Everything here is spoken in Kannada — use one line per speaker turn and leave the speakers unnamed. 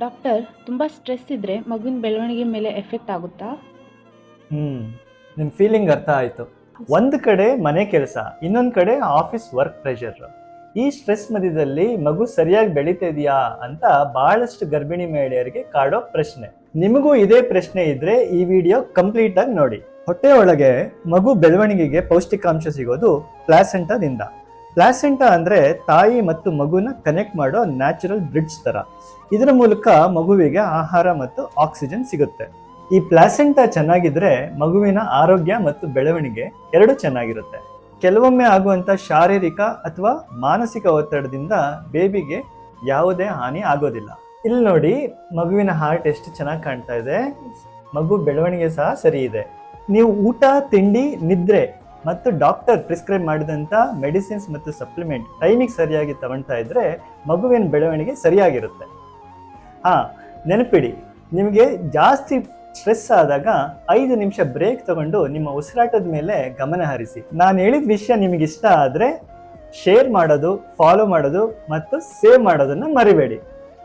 ಡಾಕ್ಟರ್, ತುಂಬ ಸ್ಟ್ರೆಸ್ ಇದ್ದರೆ ಮಗುವಿನ ಬೆಳವಣಿಗೆ ಮೇಲೆ ಎಫೆಕ್ಟ್ ಆಗುತ್ತಾ?
ಹ್ಮ್ ನಿಮ್ ಫೀಲಿಂಗ್ ಅರ್ಥ ಆಯ್ತು. ಒಂದು ಕಡೆ ಮನೆ ಕೆಲಸ, ಇನ್ನೊಂದು ಕಡೆ ಆಫೀಸ್ ವರ್ಕ್ ಪ್ರೆಷರ್ ಈ ಸ್ಟ್ರೆಸ್ ಮಧ್ಯದಲ್ಲಿ ಮಗು ಸರಿಯಾಗಿ ಬೆಳೀತಾ ಇದೆಯಾ ಅಂತ ಬಹಳಷ್ಟು ಗರ್ಭಿಣಿ ಮಹಿಳೆಯರಿಗೆ ಕಾಡೋ ಪ್ರಶ್ನೆ. ನಿಮಗೂ ಇದೇ ಪ್ರಶ್ನೆ ಇದ್ರೆ ಈ ವಿಡಿಯೋ ಕಂಪ್ಲೀಟ್ ಆಗಿ ನೋಡಿ. ಹೊಟ್ಟೆ ಒಳಗೆ ಮಗು ಬೆಳವಣಿಗೆಗೆ ಪೌಷ್ಟಿಕಾಂಶ ಸಿಗೋದು ಪ್ಲಾಸೆಂಟಾದಿಂದ ಪ್ಲಾಸೆಂಟಾ ಅಂದ್ರೆ ತಾಯಿ ಮತ್ತು ಮಗುನ ಕನೆಕ್ಟ್ ಮಾಡೋ ನ್ಯಾಚುರಲ್ ಬ್ರಿಡ್ಜ್ ತರ. ಇದರ ಮೂಲಕ ಮಗುವಿಗೆ ಆಹಾರ ಮತ್ತು ಆಕ್ಸಿಜನ್ ಸಿಗುತ್ತೆ. ಈ ಪ್ಲಾಸೆಂಟಾ ಚೆನ್ನಾಗಿದ್ರೆ ಮಗುವಿನ ಆರೋಗ್ಯ ಮತ್ತು ಬೆಳವಣಿಗೆ ಎರಡೂ ಚೆನ್ನಾಗಿರುತ್ತೆ. ಕೆಲವೊಮ್ಮೆ ಆಗುವಂತ ಶಾರೀರಿಕ ಅಥವಾ ಮಾನಸಿಕ ಒತ್ತಡದಿಂದ ಬೇಬಿಗೆ ಯಾವುದೇ ಹಾನಿ ಆಗೋದಿಲ್ಲ. ಇಲ್ಲಿ ನೋಡಿ, ಮಗುವಿನ ಹಾರ್ಟ್ ಎಷ್ಟು ಚೆನ್ನಾಗಿ ಕಾಣ್ತಾ ಇದೆ. ಮಗು ಬೆಳವಣಿಗೆ ಸಹ ಸರಿ ಇದೆ. ನೀವು ಊಟ, ತಿಂಡಿ, ನಿದ್ರೆ ಮತ್ತು ಡಾಕ್ಟರ್ ಪ್ರಿಸ್ಕ್ರೈಬ್ ಮಾಡಿದಂಥ ಮೆಡಿಸಿನ್ಸ್ ಮತ್ತು ಸಪ್ಲಿಮೆಂಟ್ ಟೈಮಿಗೆ ಸರಿಯಾಗಿ ತಗೊಳ್ತಾ ಇದ್ದರೆ ಮಗುವಿನ ಬೆಳವಣಿಗೆ ಸರಿಯಾಗಿರುತ್ತೆ. ಹಾಂ, ನೆನಪಿಡಿ, ನಿಮಗೆ ಜಾಸ್ತಿ ಸ್ಟ್ರೆಸ್ ಆದಾಗ ಐದು ನಿಮಿಷ ಬ್ರೇಕ್ ತಗೊಂಡು ನಿಮ್ಮ ಉಸಿರಾಟದ ಮೇಲೆ ಗಮನ ಹರಿಸಿ. ನಾನು ಹೇಳಿದ ವಿಷಯ ನಿಮಗೆ ಇಷ್ಟ ಆದರೆ ಶೇರ್ ಮಾಡೋದು, ಫಾಲೋ ಮಾಡೋದು ಮತ್ತು ಸೇವ್ ಮಾಡೋದನ್ನು ಮರಿಬೇಡಿ.